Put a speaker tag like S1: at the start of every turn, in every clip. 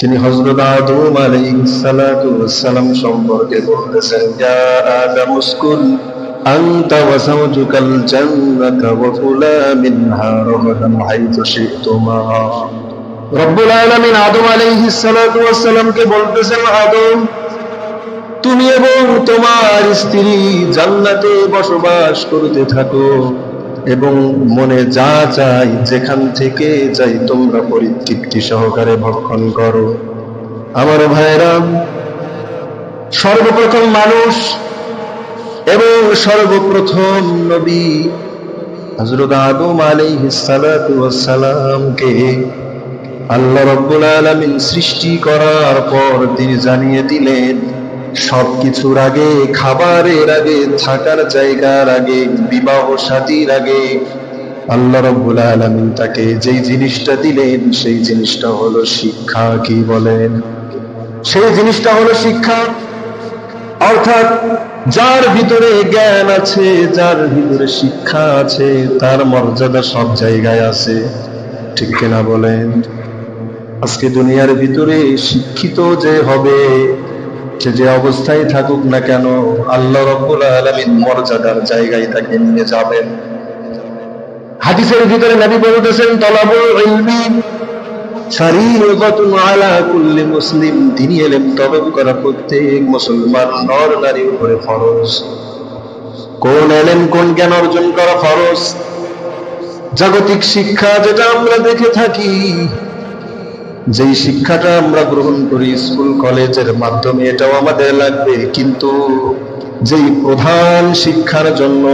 S1: তিনি হযরত আদম আলাইহিস সালাতু সম্পর্কে বলতেছেন, ইয়া আদম উসকুন, আনতা ওয়া যাওজুকাল জান্নাতা ওয়া কুলা মিনহা রগাদান হাইতু শি'তুমা। রব্বুল আলামিন আদম আলাইহিস সালাতু ওয়াসসালামকে বলতেছেন, আদম, তুমি এবং তোমার স্ত্রী জান্নাতে বসবাস করতে থাকো। এবং মনে যা চাই, যেখান থেকে যাই, তোমরা পরিতৃপ্তি সহকারে ভক্ষণ করো। আমার ভাইরা, সর্বপ্রথম মানুষ এবং সর্বপ্রথম নবী হযরত আদম আলাইহিস সালাতু ওয়াস সালামকে আল্লাহ রব্বুল আলামিন সৃষ্টি করার পর তিনি জানিয়ে দিলেন সবকিছুর আগে, খাবারের আগে, থাকার জায়গার আগে, বিবাহ শাদীর আগে। আল্লাহ রব্বুল আলামিন তাকে যেই জিনিসটা দিলেন, সেই জিনিসটা হলো শিক্ষা, কি বলেন? সেই জিনিসটা হলো শিক্ষা। অর্থাৎ যার ভিতরে জ্ঞান আছে, যার ভিতরে শিক্ষা আছে, তার মর্যাদা সব জায়গায় আছে। ঠিক কিনা বলেন? আজকে দুনিয়ার ভিতরে শিক্ষিত যে হবে সে যে অবস্থায় থাকুক না কেন, আল্লাহ রব্বুল আলামিন মর্যাদার জায়গায় তাকে নিয়ে যাবেন। হাদিসের ভিতরে নবী বলতেছেন, তলাবুল ইলমি শারীরতুন আলা কুল্লি মুসলিম। তিনি এলেন তলব করা প্রত্যেক মুসলমান নর নারীর উপরে ফরজ। কোন এলেন, কোন জ্ঞান অর্জন করা ফরজ? জাগতিক শিক্ষা যেটা আমরা দেখে থাকি যেই শিক্ষাটা আমরা গ্রহণ করি স্কুল, কলেজের মাধ্যমে, এটাও আমাদের লাগবে। কিন্তু যেই প্রধান শিক্ষার জন্য,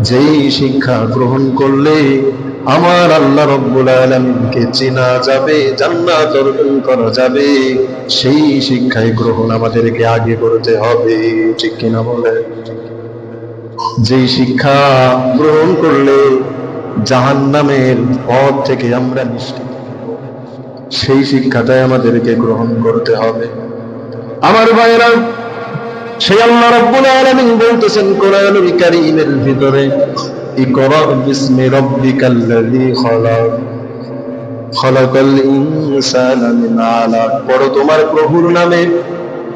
S1: যেই শিক্ষা গ্রহণ করলে আমার আল্লাহ রব্বুল আলামিনকে চেনা যাবে জান্নাত অর্জন করা যাবে, সেই শিক্ষায় গ্রহণ আমাদেরকে আগে করতে হবে। ঠিক কিনা বলে যেই শিক্ষা গ্রহণ করলে জাহান্নামের পথ থেকে আমরা নিষ্কৃত সেই শিক্ষাটাই আমাদেরকে গ্রহণ করতে হবে। আমার ভাইরা সেই আল্লাহ রাব্বুল আলামিন বলতেছেন কোরআনুল কারীমের ভিতরে ইকরা বিসমি ইনসানা মিন আলাক পড়ো তোমার প্রভুর নামে,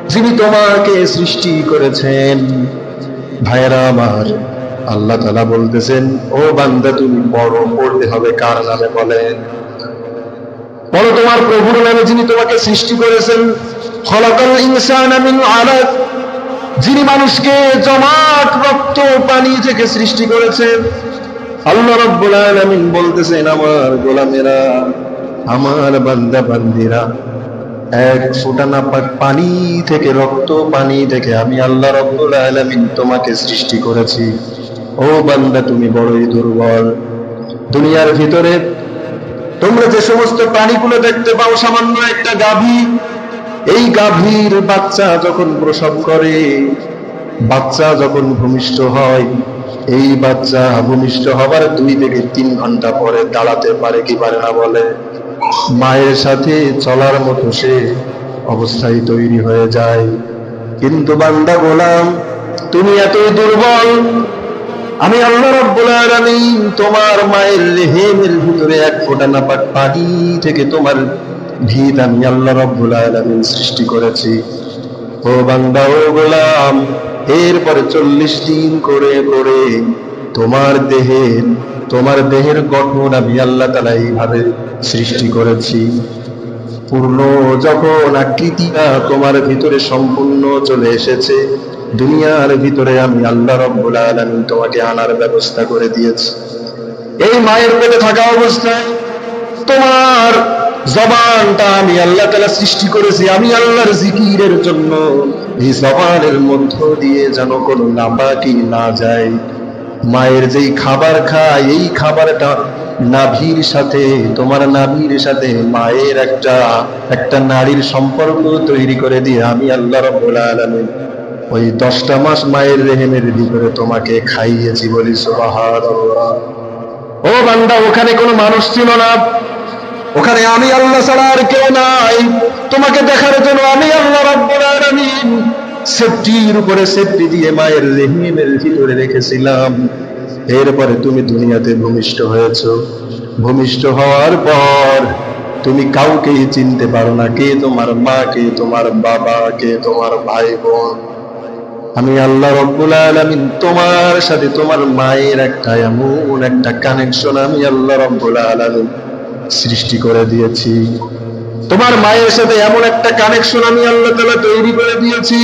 S1: যিনি তোমাকে সৃষ্টি করেছেন। ভাইরা আমার, আল্লাহ তাআলা বলতেছেন, ও বান্দা, তুমি পড়ো, পড়তে হবে কার নামে বলেন? বলো তোমার প্রভুর নামে যিনি তোমাকে সৃষ্টি করেছেন, খলাকাল ইনসান আমিন আলাক, যিনি মানুষকে জমাট, রক্ত, পানি থেকে সৃষ্টি করেছেন। আল্লাহ রাব্বুল আলামিন বলতেছেন, আমার গোলামেরা, আমার বান্দা বান্দিরা এক ফোঁটা নাপাক পানি থেকে রক্ত, পানি থেকে আমি আল্লাহ রাব্বুল আলামিন তোমাকে সৃষ্টি করেছি। ও বান্দা, তুমি বড়ই দুর্বল। দুনিয়ার ভিতরে তোমরা যে সমস্ত প্রাণীগুলো দেখতে পাও, সামান্য একটা গাভী। এই গাভীর বাচ্চা যখন প্রসব করে, বাচ্চা যখন ভূমিষ্ঠ হয়, এই বাচ্চা ভূমিষ্ঠ হবার দুই থেকে তিন ঘণ্টা পরে দাঁড়াতে পারে কি পারে না বলে। মায়ের সাথে চলার মতো সে অবস্থায় তৈরি হয়ে যায়। কিন্তু বান্দা গোলাম, তুমি এতই দুর্বল আমি আল্লাহ রাব্বুল আলামিন তোমার মায়ের রেহেমের ভিতরে এক ফোঁটা নাপাক পানি থেকে তোমার ভিত আমি আল্লাহ রাব্বুল আলামিন সৃষ্টি করেছি। ও বান্দা, ও গোলাম, এরপরে চল্লিশ দিন করে করে তোমার দেহের তোমার দেহের গঠন আমি আল্লাহ তাআলা এইভাবে সৃষ্টি করেছি। পূর্ণ যখন আকৃতিটা তোমার ভিতরে সম্পূর্ণ চলে এসেছে। দুনিয়ার ভিতরে আমি আল্লাহ রব্বুল আলামিন তোমাকে আনার ব্যবস্থা করে দিয়েছি। এই মায়ের পেটে থাকা অবস্থায় তোমার জবানটা আমি আল্লাহ তাআলা সৃষ্টি করেছি। আমি আল্লাহর জিকিরের জন্য এই জবানের মধ্য দিয়ে যেন কোনো নাপাকি না যায়। মায়ের যেই খাবার খায়, এই খাবারটা নাভির সাথে, তোমার নাভির সাথে মায়ের একটা একটা নারীর সম্পর্ক তৈরি করে দিয়ে আমি আল্লাহ রব্বুল ওই দশটা মাস মায়ের রেহেমের ভিতরে তোমাকে খাইয়েছি বলি ও বান্দা, ওখানে কোনো মানুষ ছিল না। ওখানে আমি আল্লাহ ছাড়া আর কেউ নাই। তোমাকে দেখার জন্য আমি আল্লাহ রব্বুল আলামিন সেফটির উপরে সেফটি দিয়ে মায়ের রেহিমের ভিতরে রেখেছিলাম। এরপরে তুমি দুনিয়াতে ভূমিষ্ঠ হয়েছো। ভূমিষ্ঠ হওয়ার পর তুমি কাউকেই চিনতে পারো না, কে তোমার মা, কে তোমার বাবা, কে তোমার ভাই বোন আমি আল্লাহ রব্বুল আলামিন তোমার সাথে তোমার মায়ের একটা এমন একটা কানেকশন আমি আল্লাহ রব্বুল আলামিন সৃষ্টি করে দিয়েছি। তোমার মায়ের সাথে এমন একটা কানেকশন আমি আল্লাহ তাআলা তৈরি করে দিয়েছি।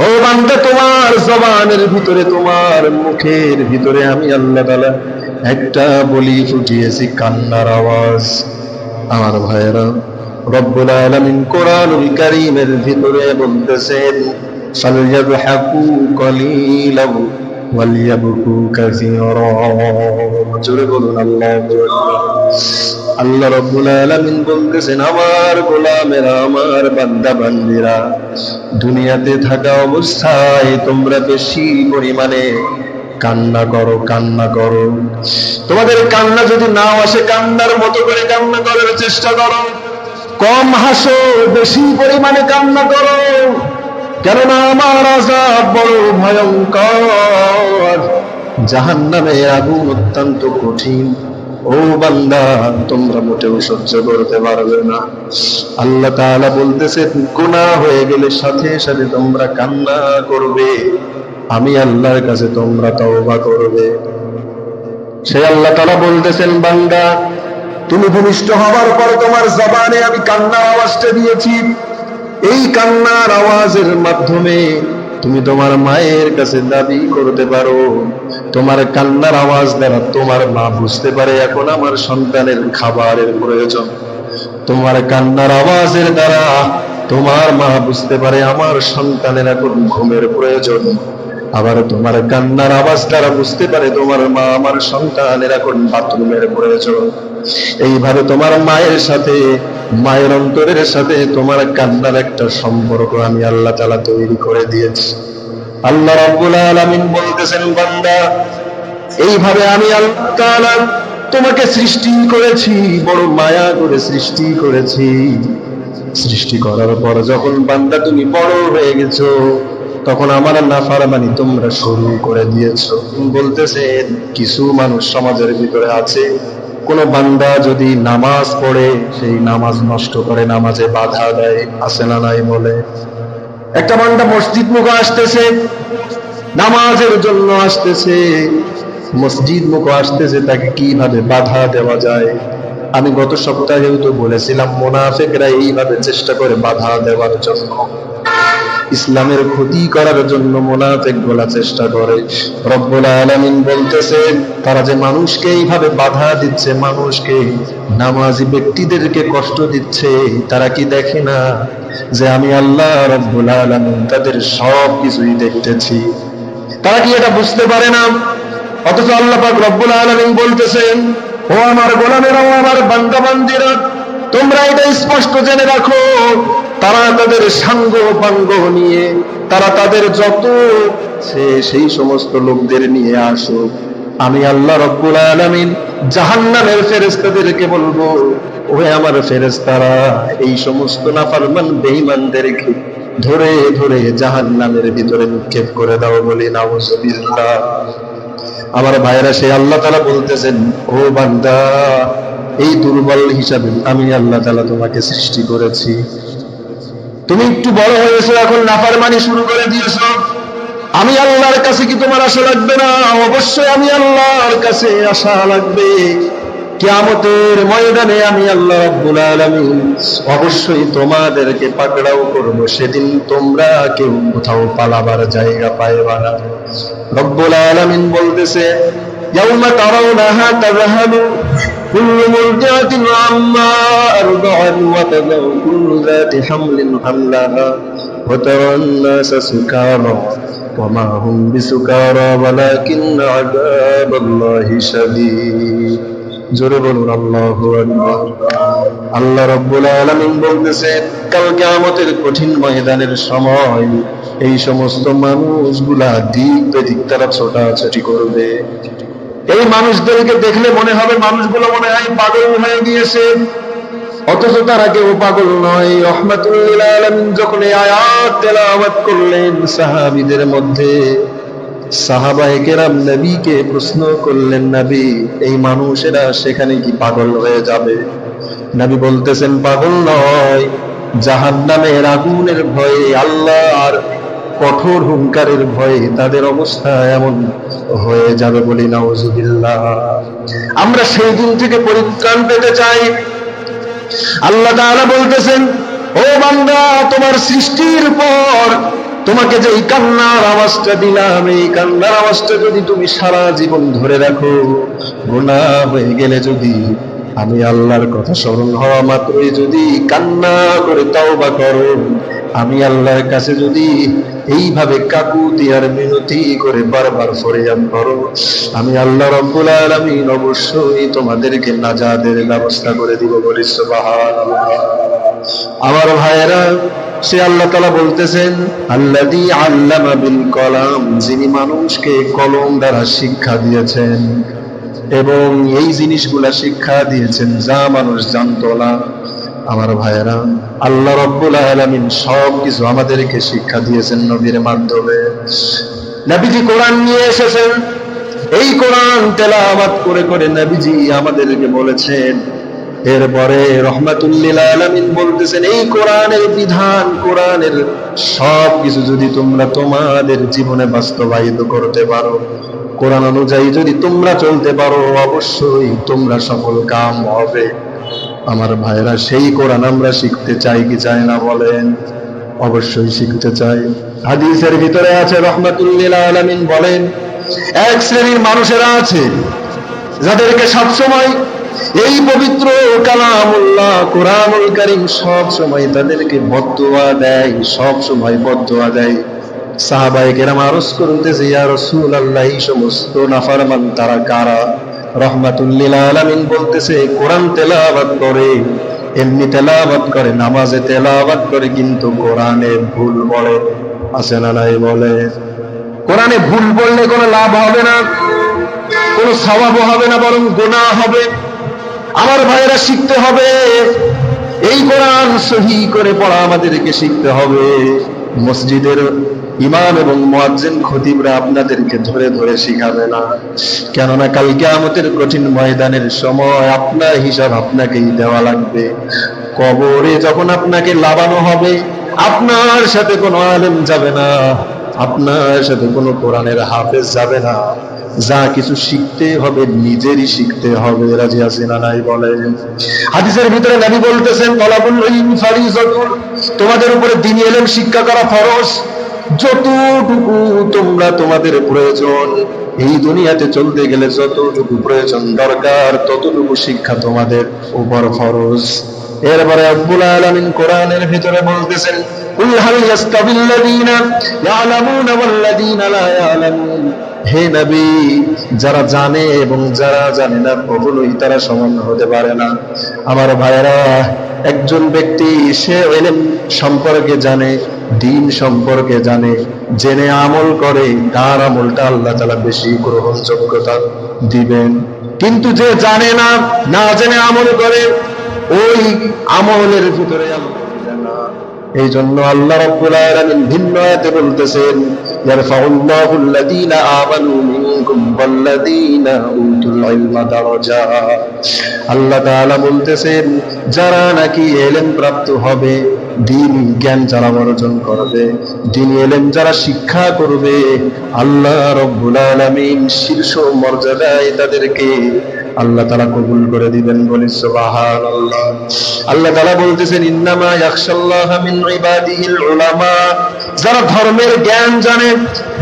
S1: ও বান্দা, তোমার জবানের ভিতরে, তোমার মুখের ভিতরে আমি আল্লাহ তালা একটা বলি ফুটিয়েছি, কান্নার আওয়াজ। আমার ভাইয়েরা, রব্বুল আলমিন কোরআনুল কারিমের ভিতরে বলতেছেন ফালইয়াবহাকু কলিলাও ওয়ালিয়াবকু কাসীরা জোরে বলুন, আল্লাহু আল্লাহ রব্বুল আলামিন বলতেছেন, আমার গোলামেরা, আমার বান্দা বান্দিরা দুনিয়াতে থাকা অবস্থায় তোমরা বেশি পরিমাণে কান্না করো কান্না করো। তোমাদের কান্না যদি নাও আসে, কান্নার মতো করে কান্না করার চেষ্টা করো। কম হাসো, বেশি পরিমাণে কান্না করো। কেননা আমার আজাব বড় ভয়ঙ্কর? জাহান্নামের আগুন অত্যন্ত কঠিন। ও বান্দা, তোমরা মোটেও সহ্য করতে পারবে না। আল্লাহ তাআলা বলতেছে গুনাহ হয়ে গেলে সাথে সাথে তোমরা কান্না করবে। আমি আল্লাহর কাছে তোমরা তওবা করবে। সে আল্লাহ তাআলা বলতেছেন, বান্দা, তুমি ভূমিষ্ঠ হওয়ার পর তোমার জবানে আমি কান্নার আওয়াজটা দিয়েছি। এই কান্নার আওয়াজের মাধ্যমে তুমি তোমার মায়ের কাছে দাবি করতে পারো। তোমার কান্নার আওয়াজ দ্বারা তোমার মা বুঝতে পারে এখন আমার সন্তানের খাবারের প্রয়োজন। তোমার কান্নার আওয়াজের দ্বারা তোমার মা বুঝতে পারে আমার সন্তানের এখন ঘুমের প্রয়োজন। আবার তোমার কান্নার আওয়াজ দ্বারা বুঝতে পারে তোমার মা আমার সন্তানের এখন বাথরুমের প্রয়োজন। এইভাবে তোমার মায়ের সাথে মায়ের অন্তরের সাথে তোমার কান্নার একটা সম্পর্ক আমি আল্লাহ তালা তৈরি করে দিয়েছি। আল্লাহ রাব্বুল আলামিন বলতেছেন, বান্দা, এইভাবে আমি আল্লাহ তোমাকে সৃষ্টি করেছি, বড় মায়া করে সৃষ্টি করেছি। সৃষ্টি করার পর যখন বান্দা তুমি বড় হয়ে গেছো, তখন আমার নাফারমানি তোমরা শুরু করে দিয়েছ। বলতেছে কিছু মানুষ সমাজের ভিতরে আছে কোন বান্দা যদি নামাজ পড়ে, সেই নামাজ নষ্ট করে, নামাজে বাধা দেয়, আসে না নাই বলে। একটা বান্দা মসজিদ মুখ আসতেছে, নামাজের জন্য আসতেছে, মসজিদ মুখ আসতেছে, তাকে কীভাবে বাধা দেওয়া যায়? আমি গত সপ্তাহেও তো বলেছিলাম, মোনাফেকরা এইভাবে চেষ্টা করে বাধা দেওয়ার জন্য। ইসলামের ক্ষতি করার জন্য মোনাফেক বলা চেষ্টা করে। রব্বুল আলামিন বলতেছে, তারা যে মানুষকে এইভাবে বাধা দিচ্ছে, মানুষকে নামাজি ব্যক্তিদেরকে কষ্ট দিচ্ছে, তারা কি দেখে না যে আমি আল্লাহ রব্বুল আলামিন তাদের সব কিছুই দেখতেছি? তারা কি এটা বুঝতে পারে না? অথচ আল্লাহ পাক রব্বুল আলামিন বলতেছেন ও আমার গোলামেরা ও আমার বান্দা বান্দিরা তোমরা এটা স্পষ্ট জেনে রাখো তারা তাদের সাঙ্গ পাঙ্গ নিয়ে, তারা তাদের যত সে সেই সমস্ত লোকদের নিয়ে আসো আমি আল্লাহ রব্বুল আলামিন জাহান্নামের ফেরেশতাদেরকে বলব, ওহে আমার ফেরেশতারা, এই সমস্ত নাফরমান বেঈমানদেরকে ধরে ধরে জাহান্নামের ভিতরে নিক্ষেপ করে দাও বলি নাউজুবিল্লাহ। আমার ভাইরা সেই আল্লাহ তালা বলতেছেন, ও বান্দা, এই দুর্বল হিসাবে আমি আল্লাহ তালা তোমাকে সৃষ্টি করেছি। তুমি একটু বড় হয়েছো, এখন নাফারমানি শুরু করে দিয়েছ। আমি আল্লাহর কাছে কি তোমার আশা লাগবে না? অবশ্যই আমি আল্লাহর কাছে আশা লাগবে। কিয়ামতের ময়দানে আমি আল্লাহ অবশ্যই তোমাদেরকে পাকড়াও করব। সেদিন তোমরা কেউ কোথাও পালাবার জায়গা পাইবা না। রব্বুল আলামিন বলতেছে كل مرضعة عما أرضعت وتضع كل ذات حمل حملها وترى الناس سكارى وما هم بسكارى ولكن عذاب الله شديد জোরে বলুন আল্লাহ আল্লাহ রব্বুল আলামিন বলতেছেন কাল কিয়ামতের কঠিন ময়দানের সময় এই সমস্ত মানুষগুলা দিক বেদিক তারা ছোটাছুটি করবে এই মানুষদেরকে দেখলে মনে হবে মানুষগুলো মনে হয় পাগল হয়ে গিয়েছে। অথচ তারা কেউ পাগল নয়। রহমাতুল্লিল আলমিন যখন আয়াত তেলাওয়াত করলেন সাহাবিদের মধ্যে, সাহাবায়ে নবীকে প্রশ্ন করলেন, নবী, এই মানুষেরা সেখানে কি পাগল হয়ে যাবে? নবী বলতেছেন, পাগল নয়। জাহান্নামের আগুনের ভয়ে আল্লাহর কঠোর হুঙ্কারের ভয়ে তাদের অবস্থা এমন হয়ে যাবে বলি নাউজুবিল্লাহ। আমরা সেই দিন থেকে পরিত্রাণ পেতে চাই। আল্লাহ তাআলা বলতেছেন, ও বান্দা, তোমার সৃষ্টির পর তোমাকে যে এই কান্নার আওয়াজটা দিলাম, এই কান্নার আওয়াজটা যদি তুমি সারা জীবন ধরে রাখো, গুনাহ হয়ে গেলে যদি আমি আল্লাহর কথা স্মরণ হওয়া মাত্রই যদি কান্না করে তওবা করো আমি আল্লাহর কাছে যদি এইভাবে কাকুতি আর মিনতি করে বারবার ফরিয়াদ করো, আমি আল্লাহ রব্বুল আলামিন অবশ্যই তোমাদেরকে নাজাদের ব্যবস্থা করে দিব বলি সুবহানাল্লাহ। আমার ভাইয়েরা, সে আল্লাহ তালা বলতেছেন আল্লাদি আল্লামা বিল কলাম যিনি মানুষকে কলম দ্বারা শিক্ষা দিয়েছেন এবং এই জিনিসগুলা শিক্ষা দিয়েছেন যা মানুষ জানতো না। আমার ভাইয়েরা, আল্লাহ রব্বুল আলামিন সব কিছু আমাদেরকে শিক্ষা দিয়েছেন নবীর মাধ্যমে। নবীজি কোরআন নিয়ে এসেছেন। এই কোরআন তেলাওয়াত করে করে নবীজি আমাদেরকে বলেছেন, এরপরে রহমাতুল্লিল আলামিন বলতেছেন, এই কোরআনের বিধান, কোরআনের সব কিছু যদি তোমরা তোমাদের জীবনে বাস্তবায়িত করতে পারো, কোরআন অনুযায়ী যদি তোমরা চলতে পারো, অবশ্যই তোমরা সফল কাম হবে। আমার ভাইরা সেই কোরআন আমরা শিখতে চাই কি চাই না বলেন? অবশ্যই শিখতে চাই। হাদিসের ভিতরে আছে, রহমাতুল্লিল বলেন, এক শ্রেণির মানুষেরা আছে, যাদেরকে সবসময় এই পবিত্র কালামুল্লাহ, কোরআনুল কারীম সব সময় তাদেরকে বদদোয়া দেয় সব সময় বদদোয়া দেয়। সাহাবায়ে কেরাম আরজ করতেছে, ইয়া রাসূলুল্লাহ, এই সমস্ত নাফরমান তারা কারা? রহমাতুল্লিল আলামিন বলতেছে, কোরআন তেলাওয়াত করে, এমনি তেলাওয়াত করে, নামাজে তেলাওয়াত করে, কিন্তু কোরআনে ভুল বলে। আছে না বলে? কোরআনে ভুল বললে কোনো লাভ হবে না, কোনো সওয়াবও হবে না, বরং গুনাহ হবে। আমার ভাইয়েরা শিখতে হবে, এই কোরআন সহি করে পড়া আমাদেরকে শিখতে হবে। মসজিদের ইমাম এবং মুয়াজ্জিন খতিবরা আপনাদেরকে ধরে ধরে শিখাবে না। কেননা কালকে আমাদের কঠিন ময়দানের সময় আপনার হিসাব আপনাকেই দেওয়া লাগবে। কবরে যখন আপনাকে লাভানো হবে, আপনার সাথে কোনো আলেম যাবে না, আপনার সাথে কোনো কোরআনের হাফেজ যাবে না। যা কিছু শিখতে হবে, নিজেরই শিখতে হবে, রাজি আসিনা নাই বলেন। হাদিসের ভিতরে নবী বলতেছেন তোমাদের উপরে দিন এলেম শিক্ষা করা ফরজ। যতটুকু তোমরা তোমাদের প্রয়োজন, এই দুনিয়াতে চলতে গেলে যতটুকু প্রয়োজন দরকার, ততটুকু শিক্ষা তোমাদের উপর ফরজ। এরপরে আব্বুল আলামিন কোরআনের ভিতরে বলতেছেন, কুল হাল ইয়াস্তাবিল্লাযীনা ইয়ালামুনা ওয়াল্লাযীনা লা ইয়ালামুন। হে নবী, যারা জানে এবং যারা জানে না, কখনোই তারা সমান হতে পারে না। আমার ভাইয়েরা, একজন ব্যক্তি, সে এলেম সম্পর্কে জানে দিন সম্পর্কে জানে, জেনে আমল করে, তার আমলটা আল্লাহ তালা বেশি গ্রহণযোগ্যতা দিবেন কিন্তু যে জানে না না জেনে আমল করে, ওই আমলের ভিতরে। এই জন্য আল্লাহ রব্বুল আলামিন ভিন্ন আয়াতে বলতেছেন ইয়ারফাউল্লাহু আল্লাযীনা আমানু আল্লাহ বলতেছেন, যারা নাকি এলেম প্রাপ্ত হবে, দিন জ্ঞান যারা অর্জন করবে, দিন এলেম যারা শিক্ষা করবে, আল্লাহ রব্বুল আলামিন শীর্ষ মর্যাদায় তাদেরকে আল্লাহ তালা কবুল করে দিবেন, বলি সুবাহান আল্লাহ আল্লাহ তালা বলতেছেন, ইন্নামা ইয়াখশাল্লাহ মিন ইবাদিহিল উলামা। যারা ধর্মের জ্ঞান জানে,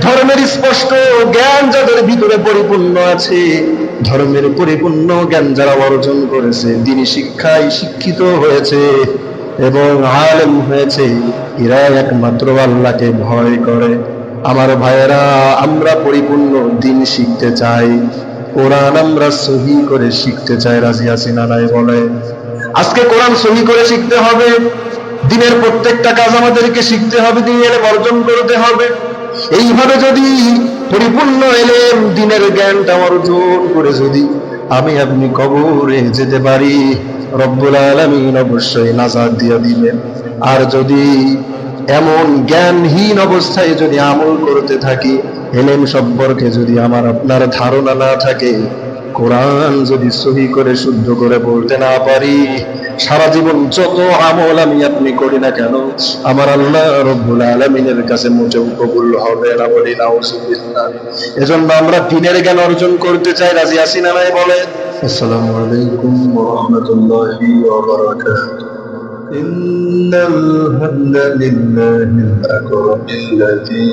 S1: ধর্মের স্পষ্ট জ্ঞান যাদের ভিতরে পরিপূর্ণ আছে, ধর্মের পরিপূর্ণ জ্ঞান যারা অর্জন করেছে দিনী শিক্ষায় শিক্ষিত হয়েছে এবং আলেম হয়েছে, এরা একমাত্র আল্লাহকে ভয় করে। আমার ভাইয়েরা, আমরা পরিপূর্ণ দিন শিখতে চাই। কোরআন আমরা সহি করে শিখতে চাই, রাজি আছি নাই বলে। আজকে কোরআন সহি করে শিখতে হবে, দিনের প্রত্যেকটা কাজ আমাদেরকে শিখতে হবে, দিনের অর্জন করতে হবে। এইভাবে যদি পরিপূর্ণ এলেম, দিনের জ্ঞানটা অর্জন করে যদি আমি আপনি কবরে যেতে পারি, রব্বুল আলামিন অবশ্যই নাজার দিয়ে দিবেন। আর যদি এমন জ্ঞানহীন অবস্থায় যদি আমল করতে থাকি এলেম সম্পর্কে যদি আমার আপনার ধারণা না থাকে, কোরআন যদি সহি করে, শুদ্ধ করে বলতে না পারি, সারা জীবন যত আমল আমি আপনি করি না কেন, আমার আল্লাহ রব্বুল আলমিনের কাছে মোটেও কবুল হবে না বলি না এজন্য আমরা দিনের জ্ঞান অর্জন করতে চাই, রাজি আসি না নাই বলে? আসসালামু আলাইকুম রহমতুল্লাহি إن الحمد لله الأكرم الذي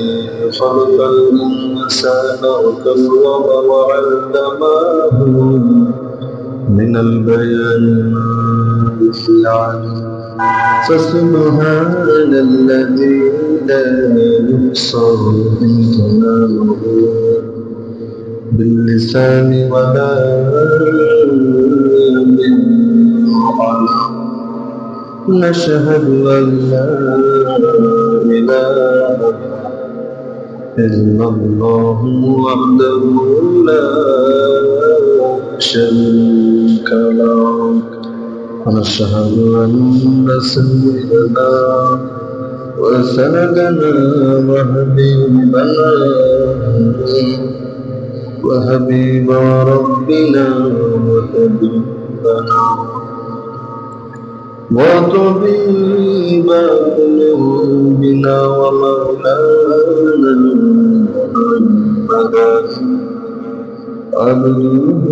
S1: خلق الإنسان وكرم وعلمه من البيان ما يفعل فسبحان الذي لا يبصر كلامه باللسان ولا بالقلم نشهد أن لا إله إلا الله وحده لا شريك له. ونشهد أن سيدنا وسندنا وحبيبنا وحبيب ربنا وحبيبنا. وطبيب قلوبنا ومولانا محمدا عبده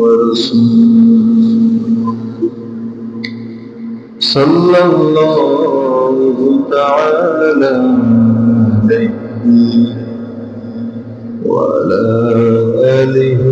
S1: ورسوله. صلى الله تعالى عليه وعلى آله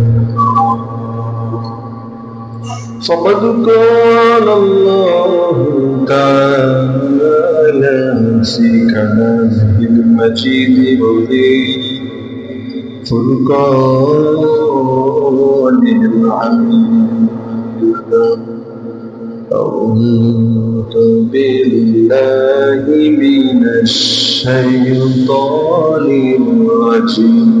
S1: فقد قال الله تعالى في كلامه المجيد مبين فرقان الحميد أعوذ بالله من الشيطان الرجيم.